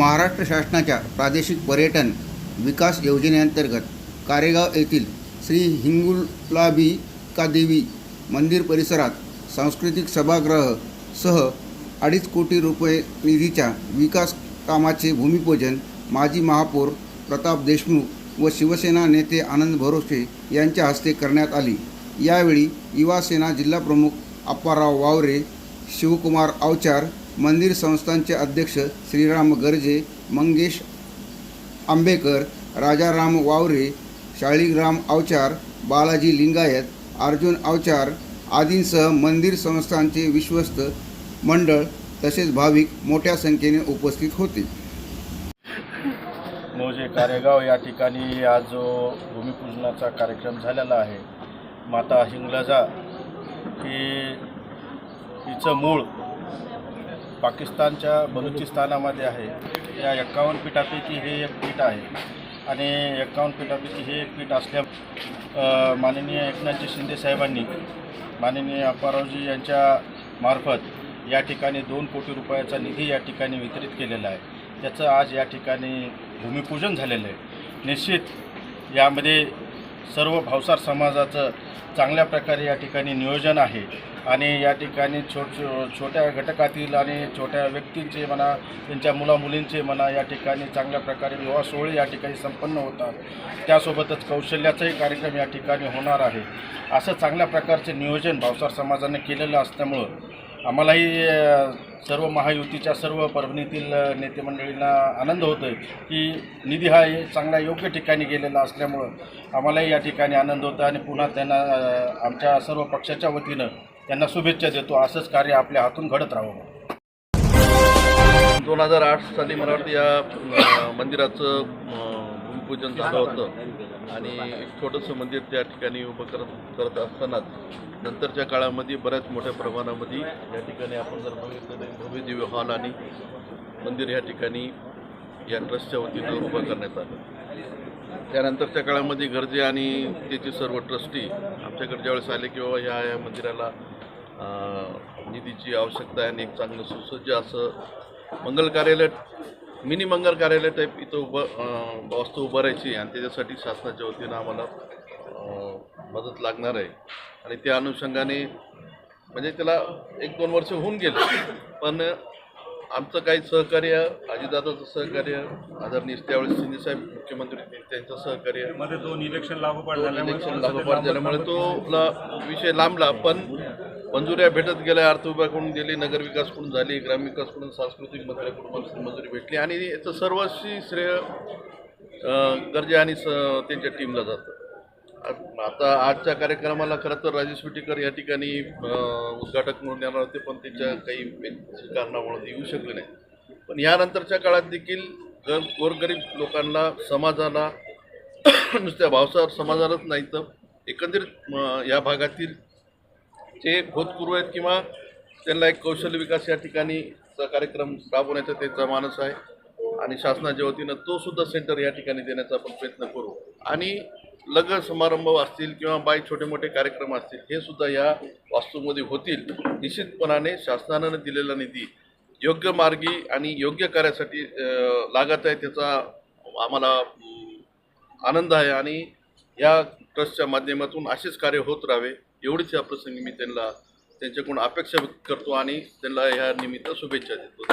महाराष्ट्र शासनाच्या प्रादेशिक पर्यटन विकास योजनेअंतर्गत कारेगाव येथील श्री हिंगुलाबिका देवी मंदिर परिसरात सांस्कृतिक सभागृह सह अडीच कोटी रुपये निधीच्या विकास कामाचे भूमिपूजन माजी महापौर प्रताप देशमुख व शिवसेना नेते आनंद भरोसे यांच्या हस्ते करण्यात आली. यावेळी युवासेना जिल्हाप्रमुख अप्पाराव वावरे शिवकुमार अवचार मंदिर संस्थांचे अध्यक्ष श्रीराम गर्जे मंगेश आंबेकर राजाराम वावरे शाळीग्राम अवचार बालाजी लिंगायत अर्जुन अवचार आदींसह मंदिर संस्थांचे विश्वस्त मंडळ तसेच भाविक मोठ्या संख्येने उपस्थित होते. मोजे कारेगाव या ठिकाणी आज जो भूमिपूजनाचा कार्यक्रम झालेला आहे माता हिंगलाजा की हिचं मूळ पाकिस्तानच्या बलुचिस्तानामध्ये आहे. या एक्कावन्न पीठापैकी हे एक पीठ आहे. आणि एक्कावन्न पीठापैकी हे एक पीठ असल्या माननीय एकनाथजी शिंदे साहेबांनी माननीय अप्पारावजी यांच्या मार्फत या ठिकाणी दोन कोटी रुपयाचा निधी या ठिकाणी वितरित केलेला आहे. त्याचं आज या ठिकाणी भूमिपूजन झालेलं आहे. निश्चित यामध्ये सर्व भावसार समाजाचं चांगल्या प्रकारे या ठिकाणी नियोजन आहे. आणि या ठिकाणी छोट छो- छोट्या घटकातील आणि छोट्या व्यक्तींचे म्हणा त्यांच्या मुलामुलींचे म्हणा या ठिकाणी चांगल्या प्रकारे विवाह सोहळे या ठिकाणी संपन्न होतात. त्यासोबतच कौशल्याचाही कार्यक्रम या ठिकाणी होणार आहे. असं चांगल्या प्रकारचे नियोजन भावसार समाजाने केलेलं असल्यामुळं आम्हालाही सर्व महायुतीच्या सर्व परभणीतील नेतेमंडळींना नेते मंडळींना आनंद होतो आहे की निधी हा चांगला चांगल्या योग्य ठिकाणी गेलेला असल्यामुळं आम्हालाही या ठिकाणी आनंद होतो आणि पुन्हा त्यांना आमच्या सर्व पक्षाच्या वतीनं त्यांना शुभेच्छा देतो. असंच कार्य आपल्या हातून घडत राहावं दोन हजार आठ साली मला वाटतं या मंदिराचं भूमिपूजन झालं होतं. आणि एक छोटंसं मंदिर त्या ठिकाणी उभं करत करत असतानाच नंतरच्या काळामध्ये बऱ्याच मोठ्या प्रमाणामध्ये या ठिकाणी आपण जर बघितलं भव्य दिव्य हॉल आणि मंदिर या ठिकाणी या ट्रस्टच्या वतीनं उभं करण्यात आलं. त्यानंतरच्या काळामध्ये गरजे आणि त्याचे सर्व ट्रस्टी आमच्याकडे ज्यावेळेस आले की बाबा ह्या या मंदिराला निधीची आवश्यकता आहे आणि एक चांगलं सुसज्ज असं मंगल कार्यालय मिनी मंगल कार्यालय टाईप इथं उभं वास्तू उभारायची आणि त्याच्यासाठी शासनाच्या वतीनं आम्हाला मदत लागणार आहे. आणि त्या अनुषंगाने म्हणजे त्याला एक दोन वर्ष होऊन गेले पण आमचं काही सहकार्य अजितदादाचं सहकार्य आदरणीय त्यावेळेस शिंदेसाहेब मुख्यमंत्री त्यांचं सहकार्यमध्ये दोन इलेक्शन लागोपाठ इलेक्शन लागोपाठ झाल्यामुळे तो विषय लांबला पण मंजुऱ्या भेटत गेल्या अर्थविभागाकडून विभागाकडून गेली नगर विकासकडून झाली ग्रामविकासकडून सांस्कृतिक मंत्र्याकडून मंजूर- मंजुरी भेटली आणि याचं सर्वस्वी श्रेय गरजे आणि स त्यांच्या टीमला जातं. आता आजच्या कार्यक्रमाला खरं तर राजेश विटेकर या ठिकाणी उद्घाटक म्हणून येणार होते पण त्यांच्या काही कारणामुळं कारणामुळे ते येऊ शकले नाही पण यानंतरच्या काळात देखील गर गोरगरीब लोकांना समाजाला नुसत्या भावसार समाजालाच नाही तर एकंदरीत या भागातील जे खोदकुरू आहेत किंवा त्यांना एक कौशल्य विकास या ठिकाणीचा कार्यक्रम राबवण्याचा त्यांचा मानस आहे. आणि शासनाच्या वतीनं तो सुद्धा सेंटर या ठिकाणी देण्याचा आपण प्रयत्न करू. आणि लग्न समारंभ असतील किंवा बाई छोटे मोठे कार्यक्रम असतील हे सुद्धा या वास्तूमध्ये होतील. निश्चितपणाने शासनानं दिलेला निधी योग्य मार्गी आणि योग्य कार्यासाठी लागत आहे त्याचा आम्हाला आनंद आहे. आणि या ट्रस्टच्या माध्यमातून असेच कार्य होत राहावे. एवढीच या प्रसंगी मी त्यांना त्यांच्याकडून अपेक्षा व्यक्त करतो आणि त्यांना या निमित्त शुभेच्छा देतो.